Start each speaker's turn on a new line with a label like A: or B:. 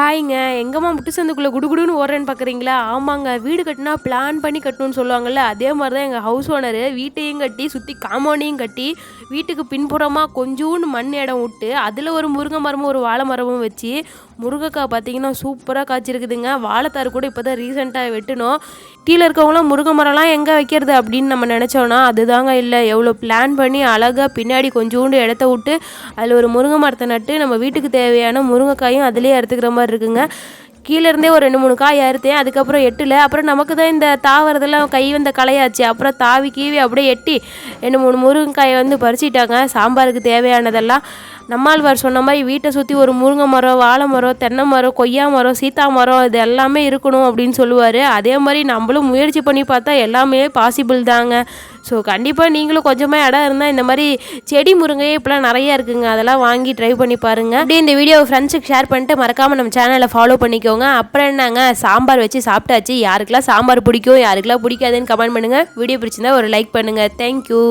A: ஹாய்ங்க. எங்கம்மா முட்டு சந்துக்குள்ளே குடுகுடுன்னு ஓடுறேன்னு பார்க்குறீங்களா ஆமாங்க. வீடு கட்டினா பிளான் பண்ணி கட்டணும்னு சொல்லுவாங்கள்ல அதே மாதிரி தான் எங்கள் ஹவுஸ் ஓனரு வீட்டையும் கட்டி சுற்றி காம்பவுண்டையும் கட்டி வீட்டுக்கு பின்புறமாக கொஞ்சோண்டு மண் இடம் விட்டு அதில் ஒரு முருங்கை மரமும் ஒரு வாழை மரமும் வச்சு முருங்கைக்காய் பார்த்தீங்கன்னா சூப்பராக காய்ச்சிருக்குதுங்க. வாழைத்தார் கூட இப்போ தான் ரீசெண்டாக வெட்டணும் கீழே இருக்கவங்களாம் முருங்கை மரம்லாம் எங்கே வைக்கிறது அப்படின்னு நம்ம நினச்சோன்னா அதுதாங்க இல்லை. எவ்வளோ பிளான் பண்ணி அழகாக பின்னாடி கொஞ்சோண்டு இடத்த விட்டு அதில் ஒரு முருங்கை மரத்தை நட்டு நம்ம வீட்டுக்கு தேவையான முருங்கைக்காயும் அதிலே அறுத்துக்கிற மாதிரி இருக்குங்க. கீழே இருந்தே ஒரு ரெண்டு மூணு காய் அறுத்தேன். அதுக்கப்புறம் எட்டில். அப்புறம் நமக்கு தான் இந்த தாவறதெல்லாம் கை வந்த கலையாச்சு அப்புறம் தாவி கீவி அப்படியே எட்டி ரெண்டு மூணு முருங்கைக்காயை வந்து பறிச்சிட்டாங்க. சாம்பாருக்கு தேவையானதெல்லாம் நம்மாழ்வார் சொன்ன மாதிரி வீட்டை சுற்றி ஒரு முருங்கை மரம் வாழை மரம் தென்னை மரம் கொய்யா மரம் சீத்தா மரம் இது எல்லாமே இருக்கணும் அப்படின்னு சொல்லுவார். அதே மாதிரி நம்மளும் முயற்சி பண்ணி பார்த்தா எல்லாமே பாசிபிள் தாங்க. ஸோ கண்டிப்பாக நீங்களும் கொஞ்சமாக இடம் இருந்தால் இந்த மாதிரி செடி முருங்கையே இப்போலாம் நிறையா இருக்குங்க. அதெல்லாம் வாங்கி ட்ரை பண்ணி பாருங்கள் அப்படியே இந்த வீடியோ ஃப்ரெண்ட்ஸுக்கு ஷேர் பண்ணிட்டு மறக்காமல் நம்ம சேனலை ஃபாலோ பண்ணிக்கோங்க. அப்புறம் என்னங்க? சாம்பார் வச்சு சாப்பிட்டாச்சு. யாருக்கெல்லாம் சாம்பார் பிடிக்கும் யாருக்கெல்லாம் பிடிக்காதுன்னு கமெண்ட் பண்ணுங்கள் வீடியோ பிடிச்சிருந்தா ஒரு லைக் பண்ணுங்கள் தேங்க்யூ